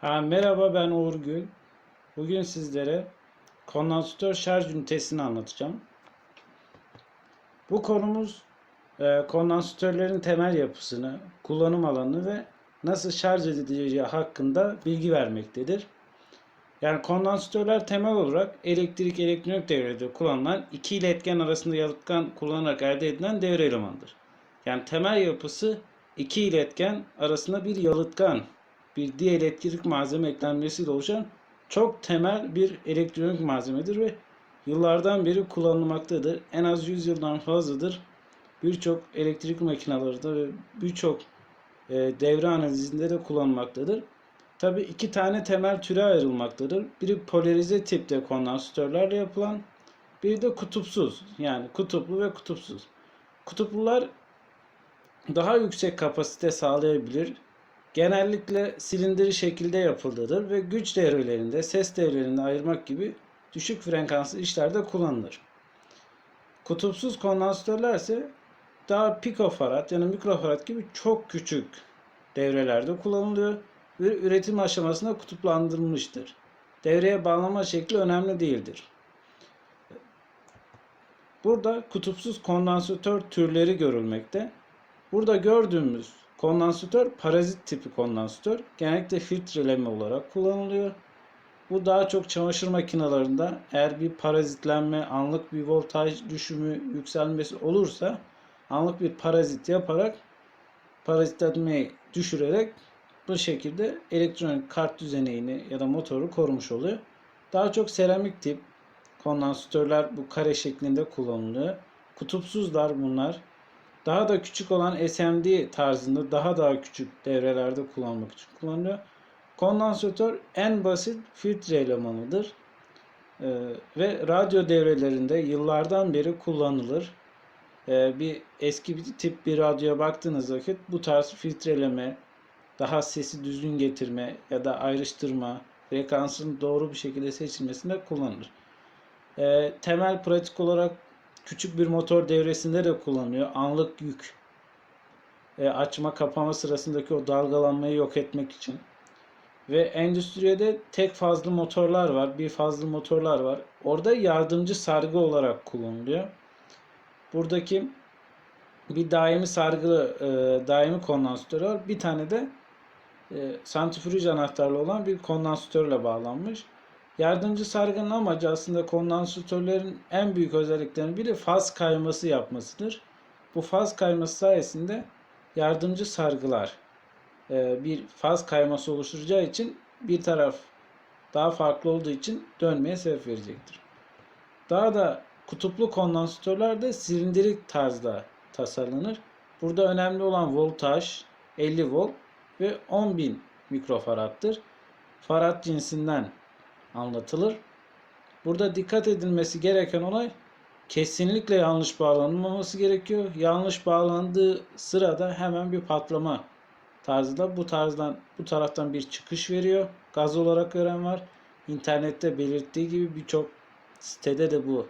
Ha, merhaba ben Uğur Gül. Bugün sizlere kondansatör şarj ünitesini anlatacağım. Bu konumuz e, kondansatörlerin temel yapısını, kullanım alanını ve nasıl şarj edileceği hakkında bilgi vermektedir. Yani kondansatörler temel olarak elektrik elektronik devrede kullanılan iki iletken arasında yalıtkan kullanarak elde edilen devre elemanıdır. Yani temel yapısı iki iletken arasında bir yalıtkan, bir dielektrik malzeme eklenmesiyle oluşan çok temel bir elektronik malzemedir ve yıllardan beri kullanılmaktadır. En az 100 yıldan fazladır. Birçok elektrik makinalarında ve birçok e, devre analizinde de kullanılmaktadır. Tabi iki tane temel türe ayrılmaktadır. Biri polarize tipte kondansatörlerle yapılan, biri de kutupsuz. Yani kutuplu ve kutupsuz. Kutuplular daha yüksek kapasite sağlayabilir. Genellikle silindiri şekilde yapıldıdır ve güç devrelerinde, ses devrelerinde ayırmak gibi düşük frekanslı işlerde kullanılır. Kutupsuz kondansatörler ise daha pikofarad yani mikrofarad gibi çok küçük devrelerde kullanılıyor ve üretim aşamasında kutuplandırılmıştır. Devreye bağlama şekli önemli değildir. Burada kutupsuz kondansatör türleri görülmekte. Burada gördüğümüz kondansatör parazit tipi kondansatör. Genellikle filtreleme olarak kullanılıyor. Bu daha çok çamaşır makinelerinde eğer bir parazitlenme, anlık bir voltaj düşümü, yükselmesi olursa anlık bir parazit yaparak parazitlenmeyi düşürerek bu şekilde elektronik kart düzeneğini ya da motoru korumuş oluyor. Daha çok seramik tip kondansatörler bu kare şeklinde kullanılıyor. Kutupsuzlar bunlar. Daha da küçük olan SMD tarzında daha daha küçük devrelerde kullanmak için kullanılıyor. Kondansatör en basit filtre elemanıdır. Ee, ve radyo devrelerinde yıllardan beri kullanılır. Ee, bir eski bir tip bir radyoya baktığınız vakit bu tarz filtreleme, daha sesi düzgün getirme ya da ayrıştırma, frekansın doğru bir şekilde seçilmesinde kullanılır. Ee, temel pratik olarak küçük bir motor devresinde de kullanılıyor. Anlık yük e, açma kapama sırasındaki o dalgalanmayı yok etmek için. Ve endüstriyede tek fazlı motorlar var. Bir fazlı motorlar var. Orada yardımcı sargı olarak kullanılıyor. Buradaki bir daimi sargılı e, daimi kondansatör var. Bir tane de e, santrifüj anahtarlı olan bir kondansatörle bağlanmış. Yardımcı sargının amacı aslında kondansatörlerin en büyük özelliklerinden biri faz kayması yapmasıdır. Bu faz kayması sayesinde yardımcı sargılar e, bir faz kayması oluşturacağı için bir taraf daha farklı olduğu için dönmeye sebep verecektir. Daha da kutuplu kondansatörler de silindirik tarzda tasarlanır. Burada önemli olan voltaj 50 volt ve 10.000 mikrofarattır. Farad cinsinden anlatılır. Burada dikkat edilmesi gereken olay kesinlikle yanlış bağlanılmaması gerekiyor. Yanlış bağlandığı sırada hemen bir patlama tarzında bu tarzdan bu taraftan bir çıkış veriyor. Gaz olarak gören var. İnternette belirttiği gibi birçok sitede de bu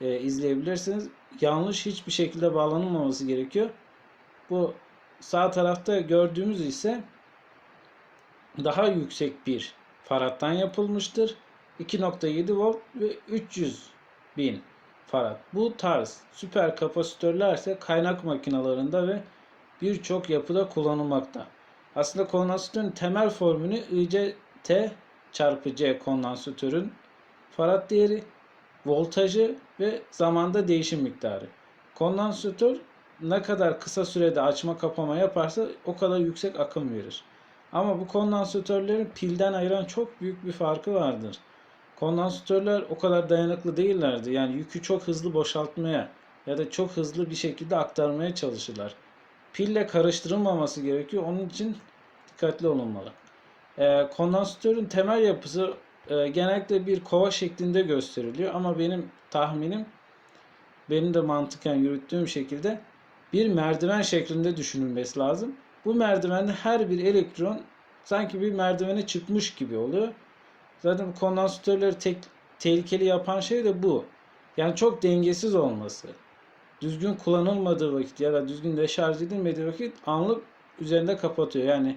e, izleyebilirsiniz. Yanlış hiçbir şekilde bağlanılmaması gerekiyor. Bu sağ tarafta gördüğümüz ise daha yüksek bir faraddan yapılmıştır. 2.7 volt ve 300 bin farad. Bu tarz süper kapasitörler ise kaynak makinalarında ve birçok yapıda kullanılmakta. Aslında kondansatörün temel formülü ICT çarpı C kondansatörün farad değeri, voltajı ve zamanda değişim miktarı. Kondansatör ne kadar kısa sürede açma kapama yaparsa o kadar yüksek akım verir. Ama bu kondansatörlerin pilden ayıran çok büyük bir farkı vardır. Kondansatörler o kadar dayanıklı değillerdi. Yani yükü çok hızlı boşaltmaya ya da çok hızlı bir şekilde aktarmaya çalışırlar. Pille karıştırılmaması gerekiyor. Onun için dikkatli olunmalı. E, kondansatörün temel yapısı e, genellikle bir kova şeklinde gösteriliyor. Ama benim tahminim benim de mantıken yürüttüğüm şekilde bir merdiven şeklinde düşünülmesi lazım. Bu merdivende her bir elektron sanki bir merdivene çıkmış gibi oluyor. Zaten kondansatörleri tek, tehlikeli yapan şey de bu. Yani çok dengesiz olması. Düzgün kullanılmadığı vakit ya da düzgün deşarj edilmediği vakit anlık üzerinde kapatıyor. Yani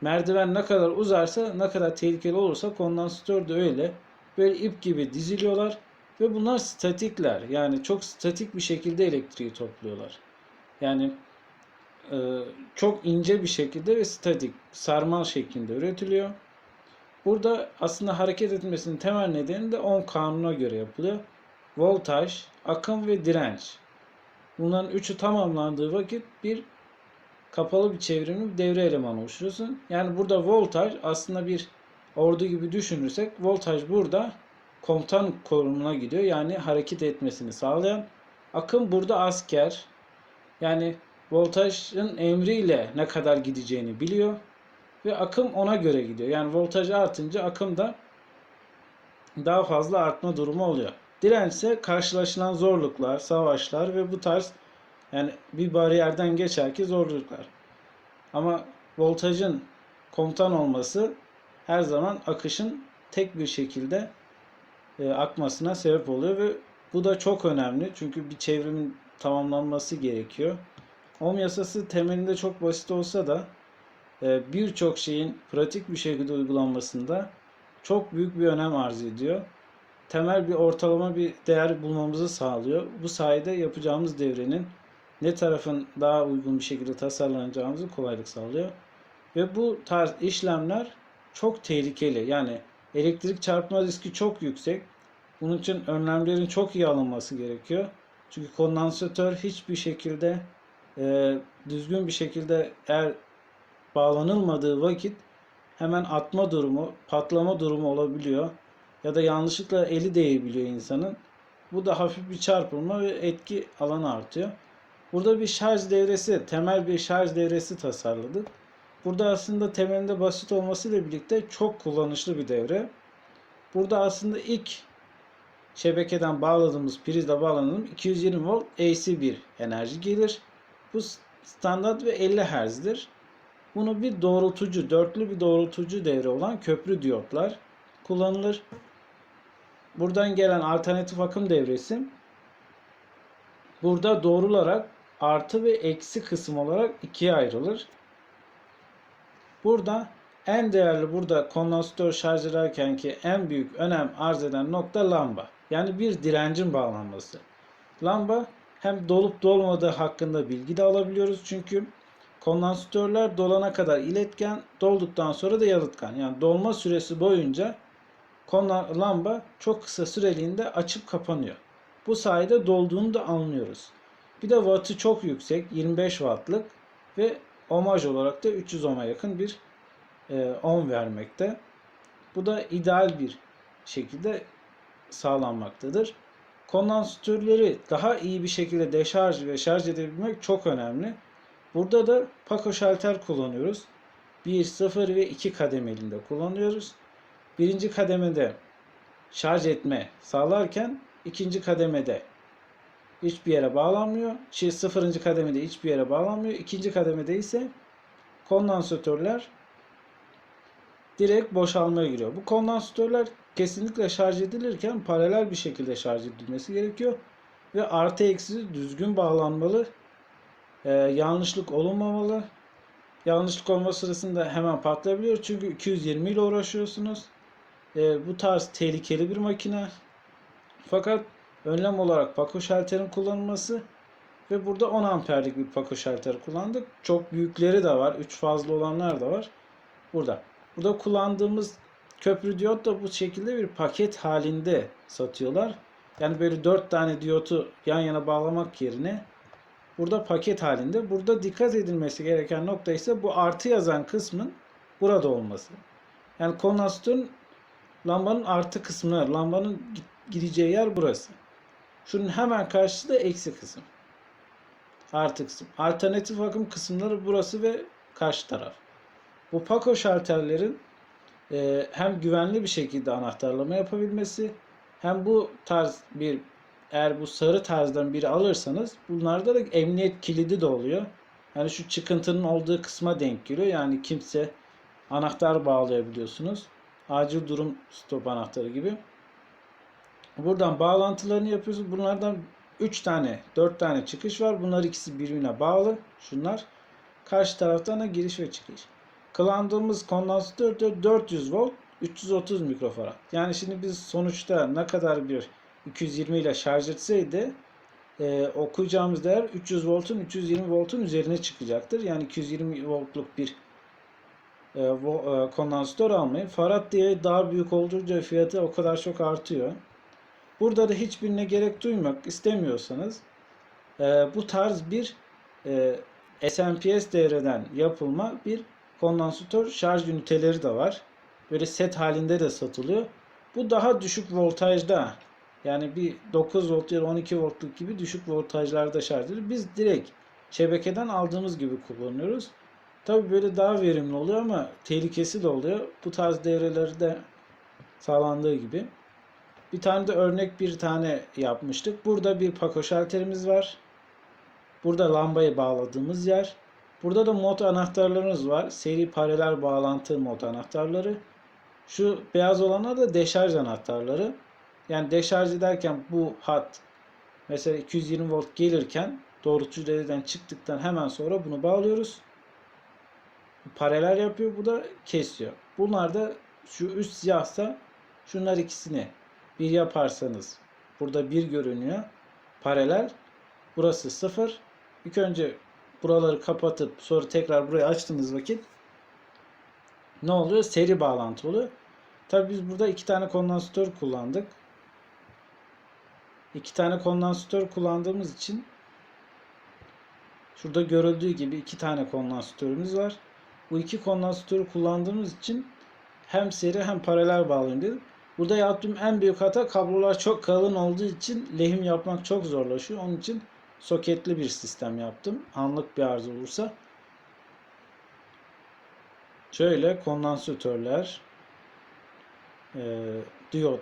merdiven ne kadar uzarsa ne kadar tehlikeli olursa kondansatör de öyle. Böyle ip gibi diziliyorlar ve bunlar statikler. Yani çok statik bir şekilde elektriği topluyorlar. Yani çok ince bir şekilde ve statik, sarmal şeklinde üretiliyor. Burada aslında hareket etmesinin temel nedeni de Ohm kanununa göre yapılıyor. Voltaj, akım ve direnç. Bunların üçü tamamlandığı vakit bir kapalı bir çevrimli devre elemanı oluşturuyorsun. Yani burada voltaj aslında bir ordu gibi düşünürsek voltaj burada komutan konumuna gidiyor. Yani hareket etmesini sağlayan. Akım burada asker. Yani voltajın emriyle ne kadar gideceğini biliyor ve akım ona göre gidiyor. Yani voltaj artınca akım da daha fazla artma durumu oluyor. Direnç ise karşılaşılan zorluklar, savaşlar ve bu tarz yani bir bariyerden geçerki zorluklar. Ama voltajın komutan olması her zaman akışın tek bir şekilde e, akmasına sebep oluyor ve bu da çok önemli. Çünkü bir çevrimin tamamlanması gerekiyor. Ohm yasası temelinde çok basit olsa da e, birçok şeyin pratik bir şekilde uygulanmasında çok büyük bir önem arz ediyor. Temel bir ortalama bir değer bulmamızı sağlıyor. Bu sayede yapacağımız devrenin ne tarafın daha uygun bir şekilde tasarlanacağımızı kolaylık sağlıyor. Ve bu tarz işlemler çok tehlikeli. Yani elektrik çarpma riski çok yüksek. Bunun için önlemlerin çok iyi alınması gerekiyor. Çünkü kondansatör hiçbir şekilde e, düzgün bir şekilde eğer bağlanılmadığı vakit hemen atma durumu, patlama durumu olabiliyor. Ya da yanlışlıkla eli değebiliyor insanın. Bu da hafif bir çarpılma ve etki alanı artıyor. Burada bir şarj devresi, temel bir şarj devresi tasarladık. Burada aslında temelinde basit olmasıyla birlikte çok kullanışlı bir devre. Burada aslında ilk şebekeden bağladığımız prizle bağlanalım 220 volt AC bir enerji gelir. Bu standart ve 50 Hz'dir. Bunu bir doğrultucu, dörtlü bir doğrultucu devre olan köprü diyotlar kullanılır. Buradan gelen alternatif akım devresi burada doğrularak artı ve eksi kısım olarak ikiye ayrılır. Burada en değerli burada kondansatör şarj ederken ki en büyük önem arz eden nokta lamba. Yani bir direncin bağlanması. Lamba hem dolup dolmadığı hakkında bilgi de alabiliyoruz. Çünkü kondansatörler dolana kadar iletken, dolduktan sonra da yalıtkan. Yani dolma süresi boyunca lamba çok kısa süreliğinde açıp kapanıyor. Bu sayede dolduğunu da anlıyoruz. Bir de wattı çok yüksek 25 wattlık ve ohmaj olarak da 300 ohm'a yakın bir e, ohm vermekte. Bu da ideal bir şekilde sağlanmaktadır. Kondansatörleri daha iyi bir şekilde deşarj ve şarj edebilmek çok önemli. Burada da Paco şalter kullanıyoruz. 1, 0 ve 2 kademelinde kullanıyoruz. Birinci kademede şarj etme sağlarken ikinci kademede hiçbir yere bağlanmıyor. Şey sıfırıncı kademede hiçbir yere bağlanmıyor. İkinci kademede ise kondansatörler direkt boşalmaya giriyor. Bu kondansatörler kesinlikle şarj edilirken paralel bir şekilde şarj edilmesi gerekiyor. Ve artı eksi düzgün bağlanmalı. Ee, yanlışlık olunmamalı. Yanlışlık olma sırasında hemen patlayabiliyor. Çünkü 220 ile uğraşıyorsunuz. Ee, bu tarz tehlikeli bir makine. Fakat önlem olarak Paco şalterin kullanılması ve burada 10 amperlik bir Paco şalteri kullandık. Çok büyükleri de var. 3 fazla olanlar da var. Burada. Burada kullandığımız köprü diyot da bu şekilde bir paket halinde satıyorlar. Yani böyle 4 tane diyotu yan yana bağlamak yerine burada paket halinde. Burada dikkat edilmesi gereken nokta ise bu artı yazan kısmın burada olması. Yani kondansatörün lambanın artı kısmı, lambanın gideceği yer burası. Şunun hemen karşısı da eksi kısım. Artı kısım. Alternatif akım kısımları burası ve karşı taraf. Bu Paco şalterlerin e, hem güvenli bir şekilde anahtarlama yapabilmesi hem bu tarz bir eğer bu sarı tarzdan biri alırsanız bunlarda da emniyet kilidi de oluyor. Yani şu çıkıntının olduğu kısma denk geliyor. Yani kimse anahtar bağlayabiliyorsunuz. Acil durum stop anahtarı gibi. Buradan bağlantılarını yapıyorsunuz. Bunlardan 3 tane, 4 tane çıkış var. Bunlar ikisi birbirine bağlı. Şunlar. Karşı taraftan da giriş ve çıkış. Kullandığımız kondansatör de 400 volt 330 mikrofarad. Yani şimdi biz sonuçta ne kadar bir 220 ile şarj etseydi e, okuyacağımız değer 300 voltun 320 voltun üzerine çıkacaktır. Yani 220 voltluk bir e, vo- e, kondansatör almayın. Farad diye daha büyük oldukça fiyatı o kadar çok artıyor. Burada da hiçbirine gerek duymak istemiyorsanız e, bu tarz bir e, SMPS devreden yapılma bir kondansatör şarj üniteleri de var. Böyle set halinde de satılıyor. Bu daha düşük voltajda yani bir 9 volt ya da 12 voltluk gibi düşük voltajlarda şarj ediyor. Biz direkt şebekeden aldığımız gibi kullanıyoruz. Tabi böyle daha verimli oluyor ama tehlikesi de oluyor. Bu tarz devrelerde sağlandığı gibi. Bir tane de örnek bir tane yapmıştık. Burada bir pako şalterimiz var. Burada lambayı bağladığımız yer. Burada da mod anahtarlarımız var. Seri paralel bağlantı mod anahtarları. Şu beyaz olanlar da deşarj anahtarları. Yani deşarj ederken bu hat mesela 220 volt gelirken doğrultucu devreden çıktıktan hemen sonra bunu bağlıyoruz. Paralel yapıyor. Bu da kesiyor. Bunlar da şu üst siyahsa şunlar ikisini bir yaparsanız burada bir görünüyor. Paralel. Burası sıfır. İlk önce buraları kapatıp sonra tekrar burayı açtığınız vakit ne oluyor? Seri bağlantı oluyor. Tabi biz burada iki tane kondansatör kullandık. İki tane kondansatör kullandığımız için şurada görüldüğü gibi iki tane kondansatörümüz var. Bu iki kondansatörü kullandığımız için hem seri hem paralel bağlayın dedim. Burada yaptığım en büyük hata kablolar çok kalın olduğu için lehim yapmak çok zorlaşıyor. Onun için soketli bir sistem yaptım. Anlık bir arıza olursa. Şöyle kondansatörler, e, diyot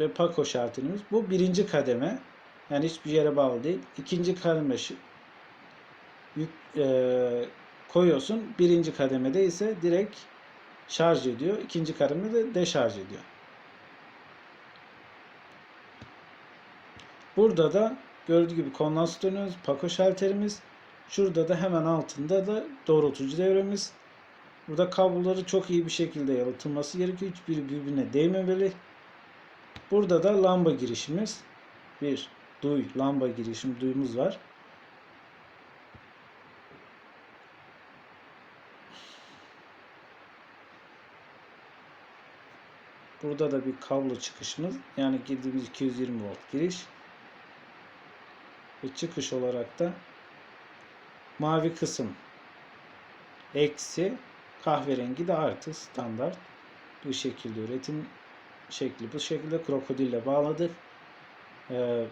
ve pako şartımız. Bu birinci kademe. Yani hiçbir yere bağlı değil. İkinci kademe yük, e, koyuyorsun. Birinci kademede ise direkt şarj ediyor. İkinci kademede deşarj ediyor. Burada da gördüğü gibi kondansatörümüz, pako şalterimiz. Şurada da hemen altında da doğrultucu devremiz. Burada kabloları çok iyi bir şekilde yalıtılması gerekiyor. Hiçbiri birbirine değmemeli. Burada da lamba girişimiz. Bir duy, lamba girişim duyumuz var. Burada da bir kablo çıkışımız. Yani girdiğimiz 220 volt giriş. Ve çıkış olarak da mavi kısım eksi kahverengi de artı standart bu şekilde üretim şekli. Bu şekilde krokodille bağladık. Ee,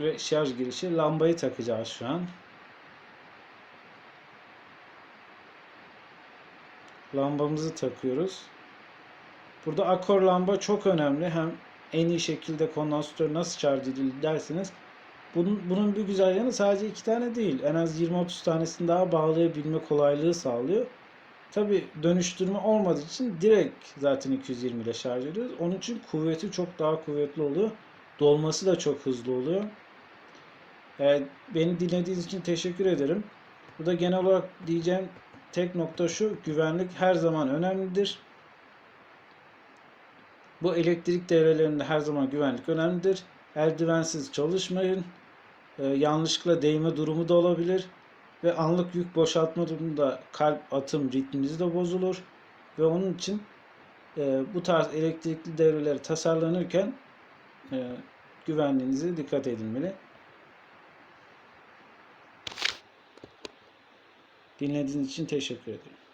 ve şarj girişi lambayı takacağız şu an. Lambamızı takıyoruz. Burada akor lamba çok önemli. Hem en iyi şekilde kondansatör nasıl şarj edilir derseniz bunun, bunun bir güzel yanı sadece iki tane değil. En az 20-30 tanesini daha bağlayabilme kolaylığı sağlıyor. Tabi dönüştürme olmadığı için direkt zaten 220 ile şarj ediyoruz. Onun için kuvveti çok daha kuvvetli oluyor. Dolması da çok hızlı oluyor. Evet, beni dinlediğiniz için teşekkür ederim. Burada genel olarak diyeceğim tek nokta şu. Güvenlik her zaman önemlidir. Bu elektrik devrelerinde her zaman güvenlik önemlidir. Eldivensiz çalışmayın. Ee, yanlışlıkla değme durumu da olabilir. Ve anlık yük boşaltma durumunda kalp atım ritminiz de bozulur. Ve onun için e, bu tarz elektrikli devreler tasarlanırken e, güvenliğinize dikkat edilmeli. Dinlediğiniz için teşekkür ederim.